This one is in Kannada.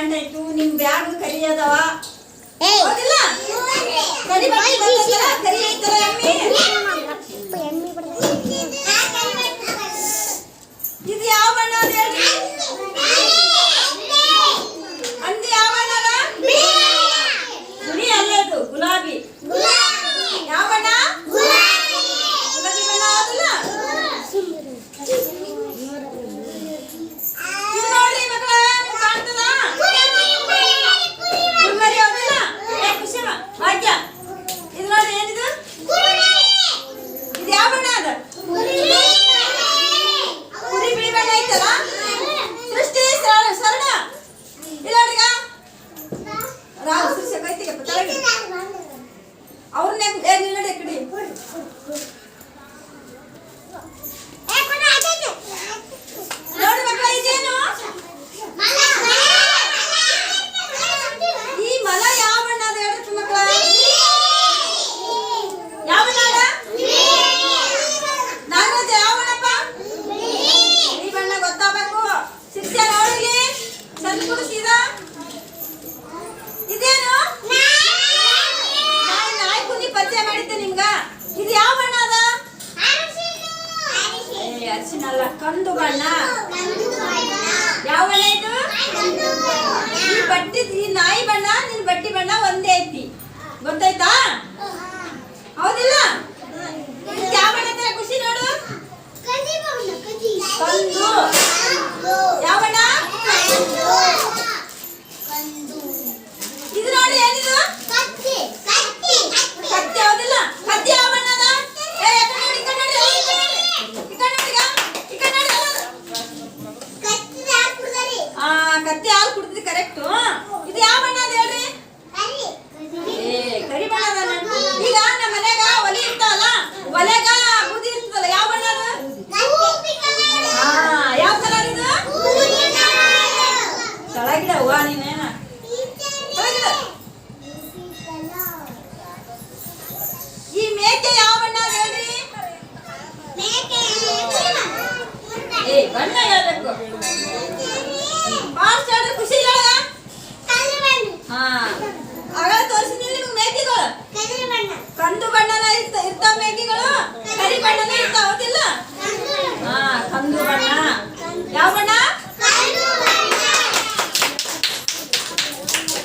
ಪ್ಯಾಂಟ್ ಆಯ್ತು ನಿಮ್ ಬ್ಯಾಗ್ ಕರಿ ಅದಾವ? ಹೌದಿಲ್ಲ? ಕರಿ ಕರಿ ಅಮ್ಮಿ ಅವ್ರನ್ನೇ ಗೊತ್ತಾಯ್ತಾ? ಹೌದಿಲ್ಲ? ಯಾವ ಬಣ್ಣ ಖುಷಿ ನೋಡು. ಕಂದು. ಯಾವ ಬಣ್ಣ ಇದು ನೋಡಿ ಏನಿದು? ಕತ್ತಿ ಕತ್ತಿ ಹೌದಿಲ್ಲ ಕತ್ತಿ ಕತ್ತಿ ಹಾಲು ಕುಡ್ತಾರೆ. పైకి లేవు కానీ నేను ఈ మేకే యావన్నా ఏ బండ